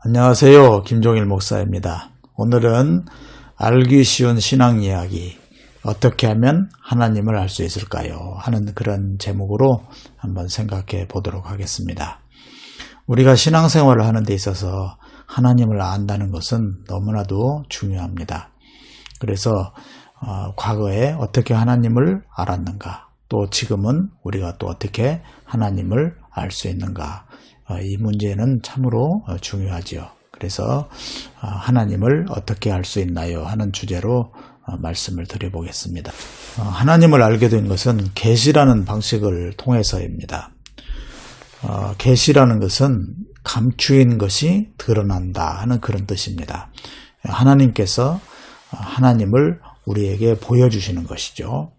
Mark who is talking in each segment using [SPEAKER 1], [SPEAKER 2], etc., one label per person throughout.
[SPEAKER 1] 안녕하세요. 김종일 목사입니다. 오늘은 알기 쉬운 신앙 이야기, 어떻게 하면 하나님을 알 수 있을까요? 하는 그런 제목으로 한번 생각해 보도록 하겠습니다. 우리가 신앙생활을 하는 데 있어서 하나님을 안다는 것은 너무나도 중요합니다. 그래서 어, 과거에 어떻게 하나님을 알았는가, 또 지금은 우리가 또 어떻게 하나님을 알 수 있는가, 어, 이 문제는 참으로 어, 중요하지요. 그래서 어, 하나님을 어떻게 알 수 있나요? 하는 주제로 말씀을 드려보겠습니다. 하나님을 알게 된 것은 계시라는 방식을 통해서입니다. 계시라는 것은 감추인 것이 드러난다 하는 그런 뜻입니다. 하나님께서 하나님을 우리에게 보여주시는 것이죠.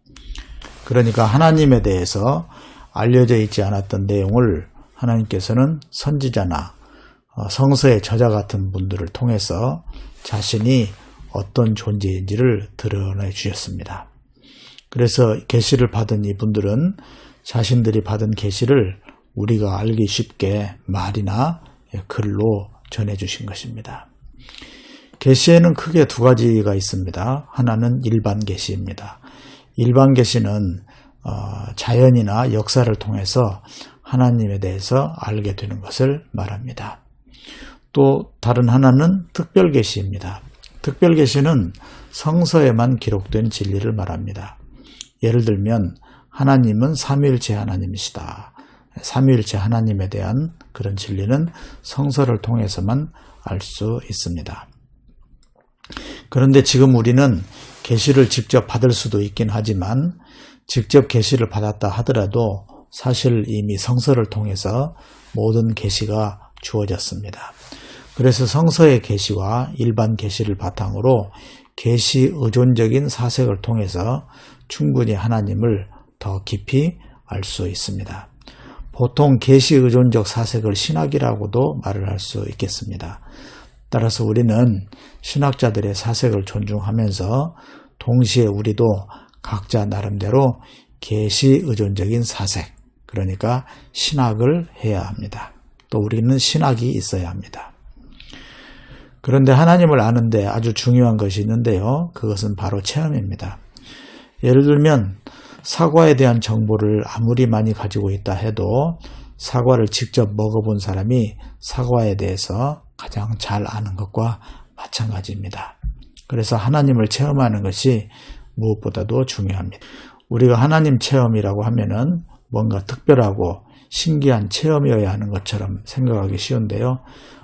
[SPEAKER 1] 그러니까 하나님에 대해서 알려져 있지 않았던 내용을 하나님께서는 선지자나 어, 성서의 저자 같은 분들을 통해서 자신이 어떤 존재인지를 드러내 주셨습니다. 그래서 계시를 받은 이분들은 자신들이 받은 계시를 우리가 알기 쉽게 말이나 글로 전해 주신 것입니다. 계시에는 크게 두 가지가 있습니다. 하나는 일반 계시입니다. 일반 계시는 어, 자연이나 역사를 통해서 하나님에 대해서 알게 되는 것을 말합니다. 또 다른 하나는 특별 계시입니다. 특별 계시는 성서에만 기록된 진리를 말합니다. 예를 들면 하나님은 삼위일체 하나님이시다. 삼위일체 하나님에 대한 그런 진리는 성서를 통해서만 알 수 있습니다. 그런데 지금 우리는 계시를 직접 받을 수도 있긴 하지만 직접 계시를 받았다 하더라도 사실 이미 성서를 통해서 모든 계시가 주어졌습니다. 그래서 성서의 계시와 일반 계시를 바탕으로 계시 의존적인 사색을 통해서 충분히 하나님을 더 깊이 알 수 있습니다. 보통 계시 의존적 사색을 신학이라고도 말을 할 수 있겠습니다. 따라서 우리는 신학자들의 사색을 존중하면서 동시에 우리도 각자 나름대로 계시 의존적인 사색, 그러니까 신학을 해야 합니다. 또 우리는 신학이 있어야 합니다. 그런데 하나님을 아는데 아주 중요한 것이 있는데요. 그것은 바로 체험입니다. 예를 들면 사과에 대한 정보를 아무리 많이 가지고 있다 해도 사과를 직접 먹어본 사람이 사과에 대해서 가장 잘 아는 것과 마찬가지입니다. 그래서 하나님을 체험하는 것이 무엇보다도 중요합니다. 우리가 하나님 체험이라고 하면은 뭔가 특별하고 신기한 체험이어야 하는 것처럼 생각하기 쉬운데요.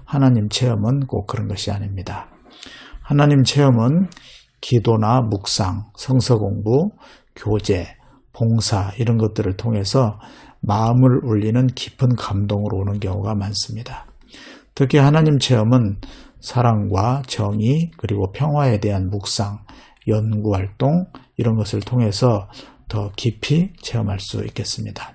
[SPEAKER 1] 하나님 체험은 꼭 그런 것이 아닙니다. 하나님 체험은 기도나 묵상, 성서 공부, 교제, 봉사 이런 것들을 통해서 마음을 울리는 깊은 감동으로 오는 경우가 많습니다. 특히 하나님 체험은 사랑과 정의 그리고 평화에 대한 묵상, 연구 활동 이런 것을 통해서 더 깊이 체험할 수 있겠습니다.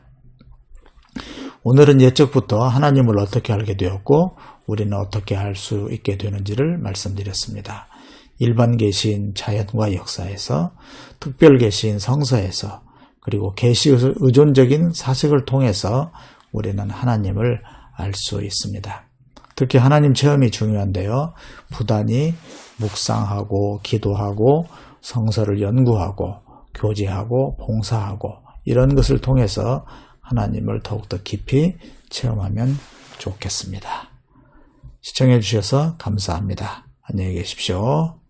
[SPEAKER 1] 오늘은 예적부터 하나님을 어떻게 알게 되었고 우리는 어떻게 알 수 있게 되는지를 말씀드렸습니다. 일반 계시인 자연과 역사에서 특별 계시인 성서에서 그리고 계시 의존적인 사색을 통해서 우리는 하나님을 알 수 있습니다. 특히 하나님 체험이 중요한데요. 부단히 묵상하고 기도하고 성서를 연구하고 교제하고 봉사하고 이런 것을 통해서 하나님을 더욱더 깊이 체험하면 좋겠습니다. 시청해 주셔서 감사합니다. 안녕히 계십시오.